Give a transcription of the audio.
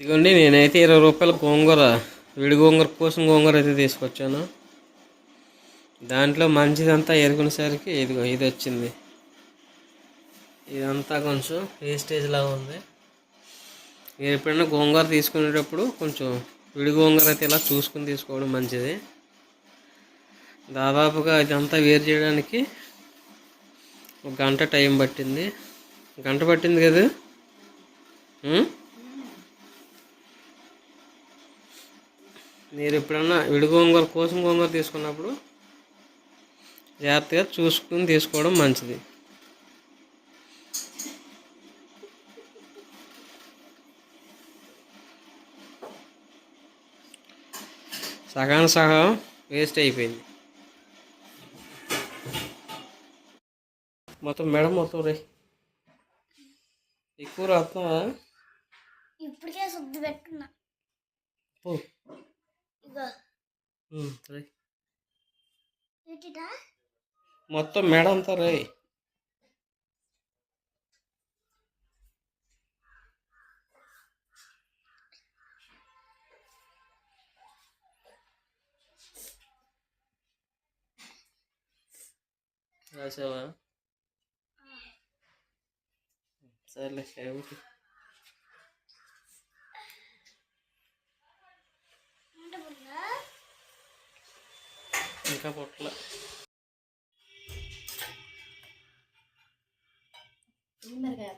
ఇదిగోండి నేనైతే ఇరవై రూపాయల గోంగూర విడి గోంగూర కోసం గోంగూర అయితే తీసుకొచ్చాను. దాంట్లో మంచిదంతా ఎరుగునేసరికి ఇదిగో ఇది వచ్చింది. ఇదంతా కొంచెం వేస్టేజ్ లాగా ఉంది. మీరు ఎప్పుడైనా గోంగూర తీసుకునేటప్పుడు కొంచెం విడి గోంగూర అయితే ఇలా చూసుకుని తీసుకోవడం మంచిది. దాదాపుగా ఇదంతా వేరు చేయడానికి ఒక గంట టైం పట్టింది. గంట పట్టింది కదా? మీరు ఎప్పుడన్నా విడి గోంగూర కోసం గోంగూర తీసుకున్నప్పుడు జాగ్రత్తగా చూసుకుని తీసుకోవడం మంచిది. సగానికి సగం వేస్ట్ అయిపోయింది. మొత్తం మేడం మొత్తం రే. ఎక్కువ రాస్తావా ఇప్పటికే శుద్ధి పెట్టుకున్నా. పో ఇగో ఉం, రే ఏంటిటా మొత్తం మేడ అంతా రే రాసావా సర్లే ഇതൊക്കെ പൊട്ടല ഇന്നലെ